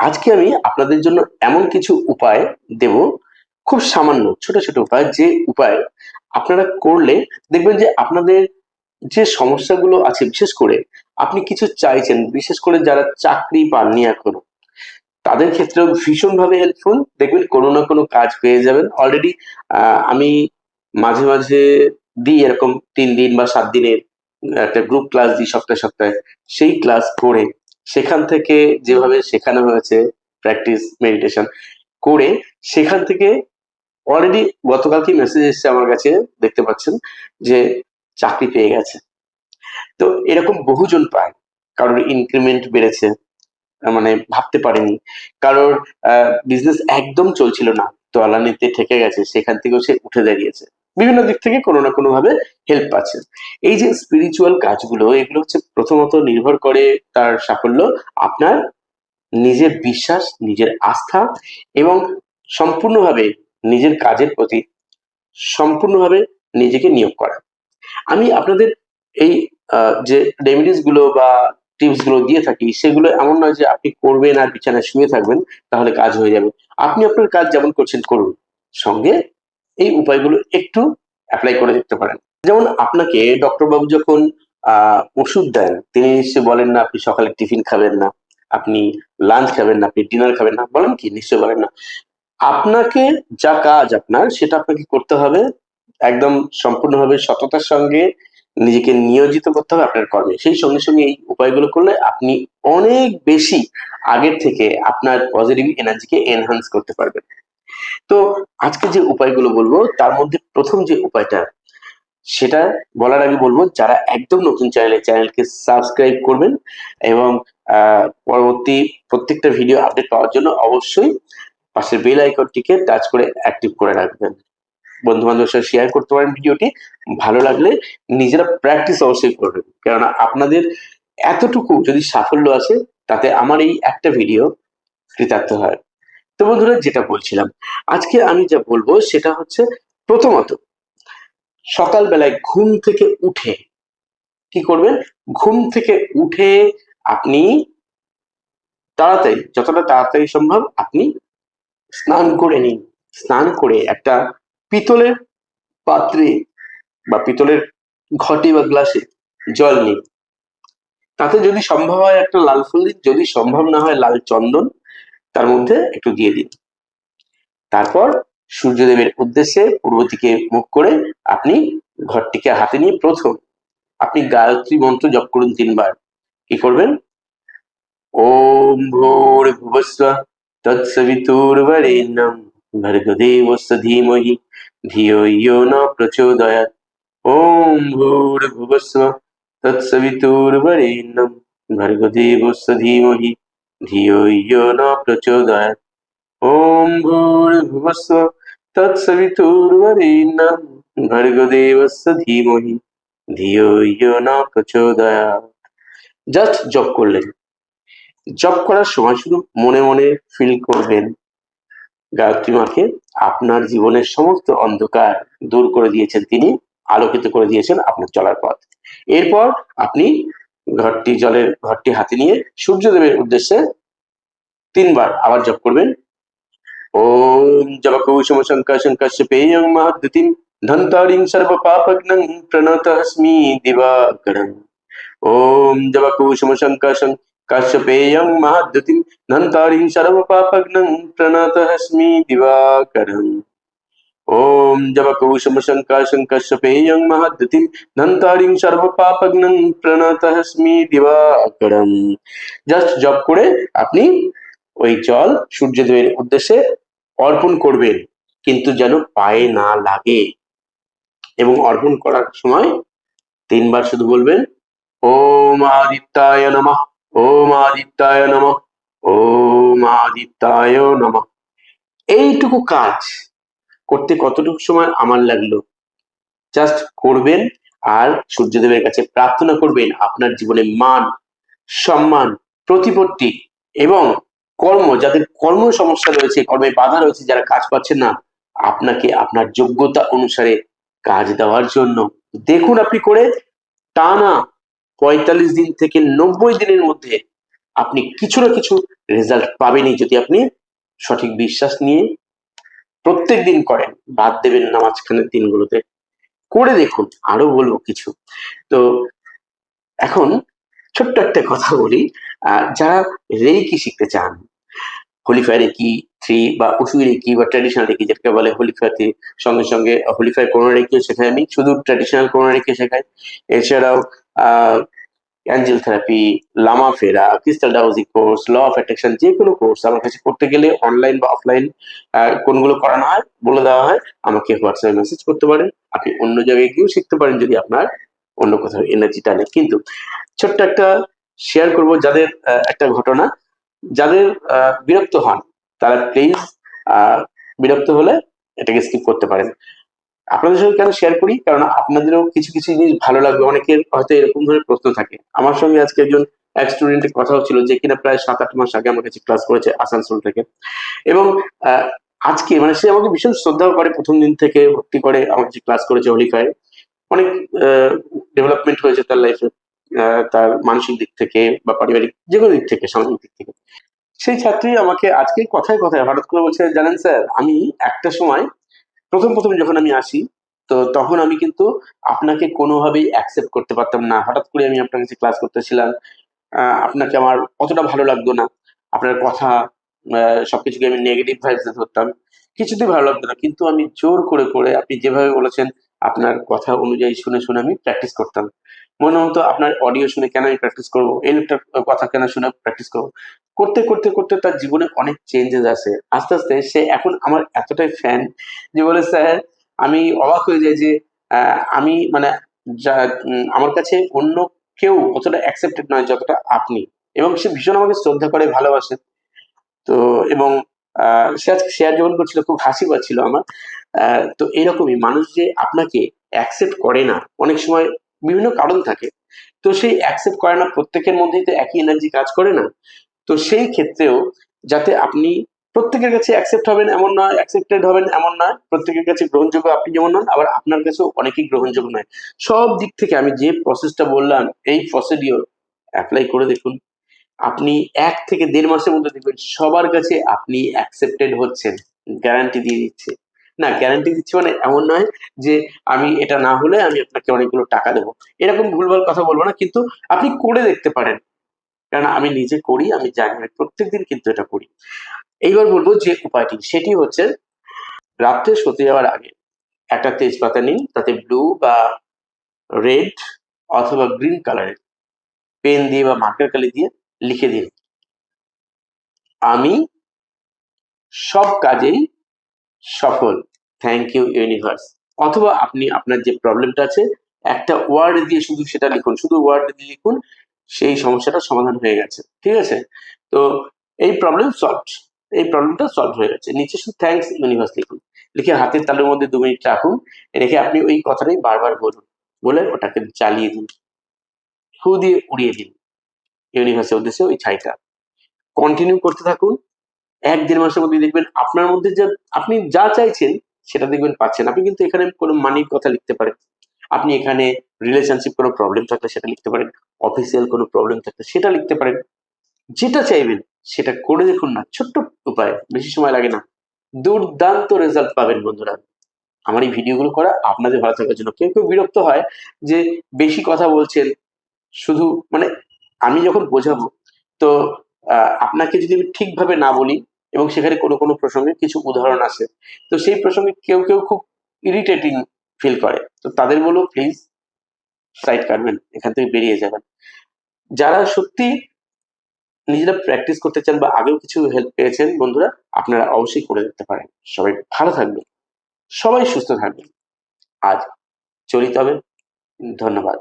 আজকে আমি আপনাদের জন্য এমন কিছু উপায় দেব, খুব সামান্য, ছোট ছোট উপায়, যে উপায় আপনারা করলে দেখবেন যে আপনাদের যে সমস্যাগুলো আছে, বিশেষ করে আপনি কিছু চাইছেন, বিশেষ করে যারা চাকরি পাননি এখনও তাদের ক্ষেত্রেও ভীষণভাবে হেল্পফুল দেখবেন কোনো না কোনো কাজ পেয়ে যাবেন অলরেডি আমি মাঝে মাঝে দিই এরকম তিন দিন বা সাত দিনের একটা গ্রুপ ক্লাস দিই সপ্তাহে সপ্তাহে। সেই ক্লাস করে সেখান থেকে যেভাবে শেখানো হয়েছে প্র্যাকটিস মেডিটেশন করে সেখান থেকে অলরেডি গতকালকে মেসেজ এসেছে আমার কাছে, দেখতে পাচ্ছেন যে চাকরি পেয়ে গেছে। তো এরকম বহুজন পায়, কারোর ইনক্রিমেন্ট বেড়েছে মানে ভাবতে পারেনি। কারোর বিজনেস একদম চলছিল না, তলানিতে থেকে গেছে, সেখান থেকেও সে উঠে দাঁড়িয়েছে। বিভিন্ন দিক থেকে কোনো না কোনো ভাবে হেল্প পাচ্ছে এই যে স্পিরিচুয়াল কাজগুলো, এগুলো হচ্ছে প্রথমত নির্ভর করে তার সাফল্য, আপনার নিজের বিশ্বাস, নিজের আস্থা এবং সম্পূর্ণভাবে নিজের কাজের প্রতি সম্পূর্ণভাবে নিজেকে নিয়োগ করা। আমি আপনাদের এই যে রেমিডিসগুলো বা টিপসগুলো দিয়ে থাকি, সেগুলো এমন নয় যে আপনি করবেন আর বিছানায় শুয়ে থাকবেন, তাহলে কাজ হয়ে যাবে। আপনি আপনার কাজ যেমন করছেন করুন। সঙ্গে এই উপায়গুলো একটু অ্যাপ্লাই করে দেখতে পারেন। যেমন আপনাকে ডক্টর বাবু যখন ওষুধ দেন, তিনি নিশ্চয়ই বলেন না, আপনি সকালে টিফিন খাবেন না, আপনি লাঞ্চ খাবেন না, আপনি ডিনার খাবেন না। বলেন কি? নিশ্চয় বলেন না। আপনাকে যা কাজ আপনার, সেটা আপনাকে করতে হবে, একদম সম্পূর্ণভাবে সততার সঙ্গে নিজেকে নিয়োজিত করতে হবে আপনার কর্মে। সেই সঙ্গে সঙ্গে এই উপায়গুলো করলে আপনি অনেক বেশি আগের থেকে আপনার পজিটিভ এনার্জিকে এনহান্স করতে পারবেন। তো আজকে যে উপায়গুলো বলব, তার মধ্যে প্রথম যে উপায়টা, সেটা বলার আগে বলব, যারা একদম নতুন চ্যানেলে চ্যানেলকে সাবস্ক্রাইব করবেন এবং পরবর্তী প্রত্যেকটা ভিডিও আপডেট পাওয়ার জন্য অবশ্যই পাশের বেল আইকনটিকে টাচ করে অ্যাক্টিভ করে রাখবেন। বন্ধু বান্ধবের সাথে শেয়ার করতে পারেন ভিডিওটি ভালো লাগলে নিজেরা প্র্যাকটিস অবশ্যই করবেন। কেননা আপনাদের এতটুকু যদি সাফল্য আছে তাতে আমার এই একটা ভিডিও কৃতার্থ হয়। তো বন্ধুরা যেটা বলছিলাম, আজকে আমি যা বলব সেটা হচ্ছে প্রথমত, সকালবেলায় ঘুম থেকে উঠে কি করবেন? ঘুম থেকে উঠে আপনি তাড়াতাড়ি, যতটা তাড়াতাড়ি সম্ভব আপনি স্নান করে নিন। স্নান করে একটা পিতলের পাত্রে বা পিতলের ঘটে বা গ্লাসে জল নিন। তাতে যদি সম্ভব হয় একটা লাল ফুল যদি সম্ভব না হয় লাল চন্দন তার মধ্যে একটু দিয়ে দিন। তারপর সূর্যদেবের উদ্দেশ্যে পূর্ব দিকে মুখ করে আপনি ঘরটিকে হাতে নিয়ে প্রথম আপনি গায়ত্রী মন্ত্র জপ করুন তিনবার। কি করবেন? ওম ভোর ভুবস্ব তৎসবিতুর্বরেণ্যম ভর্গদেবস্য ধীমহি ধিয়ো ন প্রচোদয়াৎ। ওম ভোর ভুবস্ব তৎসবিতুর্বরেণ্যম ভর্গদেবস্য ধীমহি প্রচোদয়াৎ ওম ভোর ভুবস্ব তৎসবিতুর্বরেণ্যম ভর্গদেবস্য ধীমহি ধিয়ো ইয়ো ন প্রচোদয়াৎ জাস্ট জপ করলেন। জপ করার সময় শুধু মনে মনে ফিল করবেন। গায়ত্রী মাকে আপনার জীবনের সমস্ত অন্ধকার দূর করে দিয়েছেন তিনি, আলোকিত করে দিয়েছেন আপনার চলার পথ। এরপর আপনি ঘরটি জলের ঘরটি হাতে নিয়ে সূর্যদেবের উদ্দেশ্যে তিনবার আবার জপ করবেন। ওম জবকৌশম শঙ্কর শঙ্কর্ষপেয়ং মহাদ্যুতিম ধন্তারিং সর্ব পাপগ্নং প্রণতস্মি দিবাকরং ওম জবকৌশম শঙ্কর কাশ্যপেয়ং মহাদ্যুতিম ধন্তারিং সর্ব পাপগ্নং প্রণতস্মি দিবাকরং ওম জবকৌশম শঙ্কর শঙ্কর্ষপেয়ং মহাদ্যুতিম ধন্তারিং সর্ব পাপগ্নং প্রণতস্মি দিবাকরং জাস্ট জপ করে আপনি ওই জল সূর্যদেবের উদ্দেশ্যে অর্পণ করবেন, কিন্তু যেন পায়ে না লাগে। এবং অর্পণ করার সময় তিনবার শুধু বলবেন, ওম আদিত্যায় নমঃ, ওম আদিত্যায় নমঃ, ওম আদিত্যায় নমঃ। এইটুকু কাজ করতে কতটুকু সময় আমার লাগল? জাস্ট করবেন আর সূর্যদেবের কাছে প্রার্থনা করবেন আপনার জীবনে মান, সম্মান, প্রতিপত্তি এবং কর্ম, যাদের কর্ম সমস্যা রয়েছে, কর্মে বাধা রয়েছে, যারা কাজ পাচ্ছেন না, আপনাকে আপনার যোগ্যতা অনুসারে কাজ দেওয়ার জন্য। দেখুন আপনি করে টানা পঁয়তাল্লিশ দিন থেকে নব্বই দিনের মধ্যে আপনি কিছু না কিছু রেজাল্ট পাবেনই যদি আপনি সঠিক বিশ্বাস নিয়ে প্রত্যেক দিন করেন। বাদ দেবেন না, মাঝখানের দিনগুলোতে। করে দেখুন, আরও বলব কিছু। তো এখন ছোট্ট একটা কথা বলি। যারা রেকি শিখতে চান হোলিফায়ার রেকি থ্রি বা উসুই রেকি বা ট্র্যাডিশনাল রেকি যেটাকে বলে হোলিফায়াতে সঙ্গে সঙ্গে হোলিফায়ার করোনা রেকিও শেখাই আমি, শুধু ট্র্যাডিশনাল করোনা রেকি শেখাই এছাড়াও আহ angel therapy Lama Fera crystal dowsing course law of attraction যে কোনো কোর্স আমার কাছে করতে গেলে অনলাইন বা অফলাইন কোনগুলো করানো হয়, বলে দেওয়া হয়, আমাকে হোয়াটসঅ্যাপে মেসেজ করতে পারেন। আপনি অন্য জায়গায় গিয়েও শিখতে পারেন যদি আপনার অন্য কোথাও এনার্জি টানে। কিন্তু ছোট্ট একটা শেয়ার করব যাদের একটা ঘটনা। যাদের বিরক্ত হন, তারা প্লিজ বিরক্ত হলে এটাকে স্কিপ করতে পারেন। আপনাদের সঙ্গে কেন শেয়ার করি? কারণ আপনাদেরও কিছু কিছু জিনিস ভালো লাগবে। অনেকের হয়তো এরকম ধরনের প্রশ্ন থাকে। আমার সঙ্গে আজকে একজন এক স্টুডেন্টের কথা হচ্ছিল যে কিনা প্রায় সাত আট মাস আগে আমার কাছে ক্লাস করেছে আসানসোল থেকে। এবং আজকে মানে সে আমাকে ভীষণ শ্রদ্ধা করে। প্রথম দিন থেকে ভর্তি করে আমার কাছে ক্লাস করেছে হোলিফায় অনেক ডেভেলপমেন্ট হয়েছে তার লাইফে তার মানসিক দিক থেকে বা পারিবারিক যে কোনো দিক থেকে, সামাজিক দিক থেকে। সেই ছাত্রী আমাকে আজকে কথায় কথায় হঠাৎ করে বলছে, জানেন স্যার আমি একটা সময় প্রথম প্রথম যখন আমি আসি, তো তখন আমি কিন্তু আপনাকে কোনোভাবেই অ্যাকসেপ্ট করতে পারতাম না। হঠাৎ করে আমি আপনার কাছে ক্লাস করতেছিলাম। আপনাকে আমার অতটা ভালো লাগতো না। আপনার কথা সবকিছুকে আমি নেগেটিভ ভাইস ধরতাম। কিছুতেই ভালো লাগতো না। কিন্তু আমি জোর করে করে, আপনি যেভাবে বলেছেন, আপনার কথা অনুযায়ী শুনে শুনে আমি প্র্যাকটিস করতাম। মনে হতো আপনার অডিও শুনে কেন আমি প্র্যাকটিস করব? এই লোকটার কথা কেন শুনে প্র্যাকটিস করব? করতে করতে করতে তার জীবনে অনেক চেঞ্জেস আছে আস্তে আস্তে সে এখন আমার এতটাই ফ্যান যে বলে, স্যার, আমি অবাক হয়ে যাই যে আমি মানে আমার কাছে অন্য কেউ অতটা অ্যাকসেপ্টেড নয় যতটা আপনি। এবং সে ভীষণ আমাকে শ্রদ্ধা করে, ভালোবাসে। তো, এবং সে আজকে শেয়ার যখন করছিল, খুব হাসি পাচ্ছিল আমার। তো এরকমই মানুষ যে আপনাকে অ্যাকসেপ্ট করে না, অনেক সময় বিভিন্ন কারণ থাকে, তো সেই অ্যাকসেপ্ট করে না, প্রত্যেকের মধ্যেই তো একই এনার্জি কাজ করে না। তো সেই ক্ষেত্রেও যাতে আপনি প্রত্যেকের কাছে অ্যাকসেপ্ট হবেন এমন নয় অ্যাকসেপ্টেড হবেন এমন নয়, প্রত্যেকের কাছে গ্রহণযোগ্য আপনি যেমন নন, আবার আপনার কাছেও অনেকেই গ্রহণযোগ্য নয়। সব দিক থেকে আমি যে প্রসেসটা বললাম, এই প্রসিডিওর অ্যাপ্লাই করে দেখুন। আপনি এক থেকে দেড় মাসের মধ্যে দেখবেন সবার কাছে আপনি অ্যাকসেপ্টেড হচ্ছেন গ্যারান্টি দিয়ে দিচ্ছে। না গ্যারান্টি দিচ্ছি মানে এমন নয় যে আমি এটা না হলে আমি আপনাকে অনেকগুলো টাকা দেবো। এরকম ভুলভাল কথা বলব না, কিন্তু আপনি করে দেখতে পারেন। কারণ আমি নিজে করি, আমি জানি আমি প্রত্যেকদিন কিন্তু এটা করি। এইবার বলব যে উপায়টি, সেটি হচ্ছে রাত্রে শুতে যাওয়ার আগে একটা তেজপাতা নিন, তাতে ব্লু বা রেড অথবা গ্রিন কালারের পেন দিয়ে বা মার্কার কালি দিয়ে লিখে দিন। আমি সব কাজেই সফল। থ্যাংক ইউ ইউনিভার্স অথবা আপনি আপনার যে প্রবলেমটা আছে, একটা ওয়ার্ড দিয়ে শুধু সেটা লিখুন, শুধু ওয়ার্ড দিয়ে লিখুন, সেই সমস্যাটা সমাধান হয়ে গেছে। ঠিক আছে? তো এই প্রবলেম সলভ এই প্রবলেমটা সলভ হয়ে গেছে। নিচে শুধু থ্যাংকস ইউনিভার্স লিখুন। লিখে হাতের তালুর মধ্যে দু মিনিট রাখুন। রেখে আপনি ওই কথাটাই বারবার বলুন। বলে ওটাকে জ্বালিয়ে দিন। ফু দিয়ে উড়িয়ে দিন। ইউনিভার্সের উদ্দেশ্যে ওই ছাইটা। কন্টিনিউ করতে থাকুন। এক দেড় মাসের মধ্যে দেখবেন আপনার মধ্যে যা আপনি যা চাইছেন সেটা দেখবেন পাচ্ছেন। আপনি কিন্তু এখানে কোনো মানির কথা লিখতে পারেন। আপনি এখানে রিলেশনশিপ কোনো প্রবলেম থাকলে সেটা লিখতে পারেন। অফিসিয়াল কোনো প্রবলেম থাকলে সেটা লিখতে পারেন। যেটা চাইবেন সেটা করে দেখুন না। ছোট্ট উপায়, বেশি সময় লাগে না। দুর্দান্ত রেজাল্ট পাবেন বন্ধুরা। আমার এই ভিডিওগুলো করা আপনাদের ভালো থাকার জন্য। কেউ কেউ বিরক্ত হয় যে বেশি কথা বলছেন। শুধু মানে আমি যখন বোঝাবো, তো আপনাকে যদি আমি ঠিকভাবে না বলি এবং সেখানে কোনো কোনো প্রসঙ্গে কিছু উদাহরণ আছে। তো সেই প্রসঙ্গে কেউ কেউ খুব ইরিটেটিং ফিল করে। তো তাদের বলব প্লিজ সাইড কাটবেন, এখান থেকে বেরিয়ে যাবেন। যারা সত্যি নিজেরা প্র্যাকটিস করতে চান বা আগেও কিছু হেল্প পেয়েছেন, বন্ধুরা, আপনারা অবশ্যই করে দেখতে পারেন। সবাই ভালো থাকবেন, সবাই সুস্থ থাকবেন। আজ চলিত হবে। ধন্যবাদ।